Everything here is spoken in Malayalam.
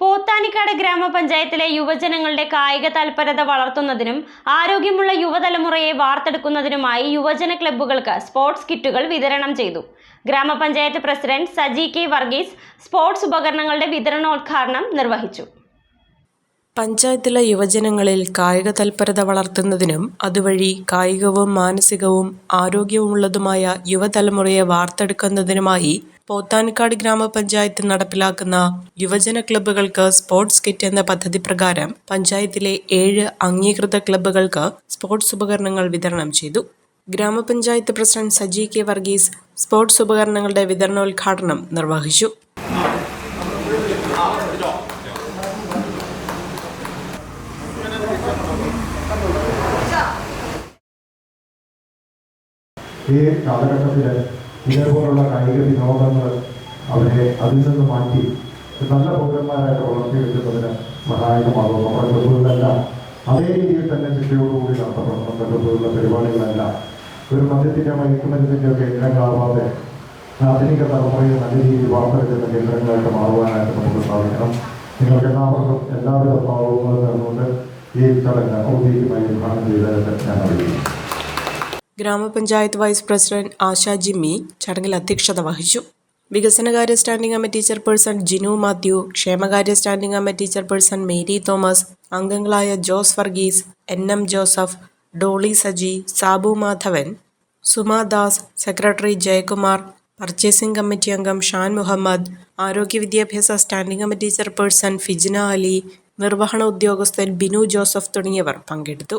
പോത്താനിക്കാട് ഗ്രാമപഞ്ചായത്തിലെ യുവജനങ്ങളുടെ കായിക താൽപരത വളർത്തുന്നതിനും ആരോഗ്യമുള്ള യുവതലമുറയെ വാർത്തെടുക്കുന്നതിനുമായി യുവജന ക്ലബ്ബുകൾക്ക് സ്പോർട്സ് കിറ്റുകൾ വിതരണം ചെയ്തു. Grama panchayat president Saji K Varghese sports ഉപകരണങ്ങളുടെ വിതരണോദ്ഘാടനം നിർവഹിച്ചു. പഞ്ചായത്തിലെ യുവജനങ്ങളിൽ കായിക തൽപരത വളർത്തുന്നതിനും അതുവഴി കായികവും മാനസികവും ആരോഗ്യവുമുള്ളതുമായ യുവതലമുറയെ വാർത്തെടുക്കുന്നതിനുമായി പോത്താനിക്കാട് ഗ്രാമപഞ്ചായത്ത് നടപ്പിലാക്കുന്ന യുവജന ക്ലബ്ബുകൾക്ക് സ്പോർട്സ് കിറ്റ് എന്ന പദ്ധതി പ്രകാരം പഞ്ചായത്തിലെ ഏഴ് അംഗീകൃത ക്ലബ്ബുകൾക്ക് സ്പോർട്സ് ഉപകരണങ്ങൾ വിതരണം ചെയ്തു. Grama panchayat president Saji K Varghese sports ഉപകരണങ്ങളുടെ വിതരണോദ്ഘാടനം നിർവഹിച്ചു. ഈ കാലഘട്ടത്തിൽ ഇതേപോലുള്ള കായിക വിനോദങ്ങൾ അവരെ അതിൽ നിന്ന് മാറ്റി നല്ല പൗരന്മാരായിട്ട് വളർത്തിയെടുക്കുന്നതിന് സഹായകമാകും. നമ്മുടെ ക്ലബ്ബുകളെല്ലാം അതേ രീതിയിൽ തന്നെ ശിക്ഷയോടുകൂടി നടത്തപ്പെടണം. നമ്മുടെ ക്ലബ്ബുകളിലെ പരിപാടികളെല്ലാം. ഒരു മദ്യത്തിന്റെ മയക്കുമരുന്നിന്റെ ഒക്കെ കേന്ദ്രങ്ങളാവാതെ ആധുനിക തലമുറയെ നല്ല രീതിയിൽ വാർത്തെടുക്കുന്ന കേന്ദ്രങ്ങളായിട്ട് മാറുവാനായിട്ട് നമുക്ക് സാധിക്കണം. നിങ്ങൾക്ക് എല്ലാവർക്കും എല്ലാവിധ ഭാവങ്ങളും തന്നുകൊണ്ട് ഈ ചടങ്ങ് ഔദ്യോഗികമായി ഉദ്ഘാടനം ചെയ്തതായിട്ട് ഞാൻ അറിയിക്കുന്നു ഗ്രാമപഞ്ചായത്ത് വൈസ് പ്രസിഡന്റ് ആശ ജിമ്മി ചടങ്ങിൽ അധ്യക്ഷത വഹിച്ചു. വികസനകാര്യ standing committee chairperson Jinu Mathew ക്ഷേമകാര്യ standing committee chairperson Mary Thomas അംഗങ്ങളായ Jose Varghese N M Joseph Dolly Saji Sabu Madhavan Suma Das secretary Jayakumar purchasing committee അംഗം ഷാൻ മുഹമ്മദ് ആരോഗ്യ വിദ്യാഭ്യാസ standing committee chairperson Fijna Ali നിർവഹണ ഉദ്യോഗസ്ഥൻ ബിനു ജോസഫ് തുടങ്ങിയവർ പങ്കെടുത്തു.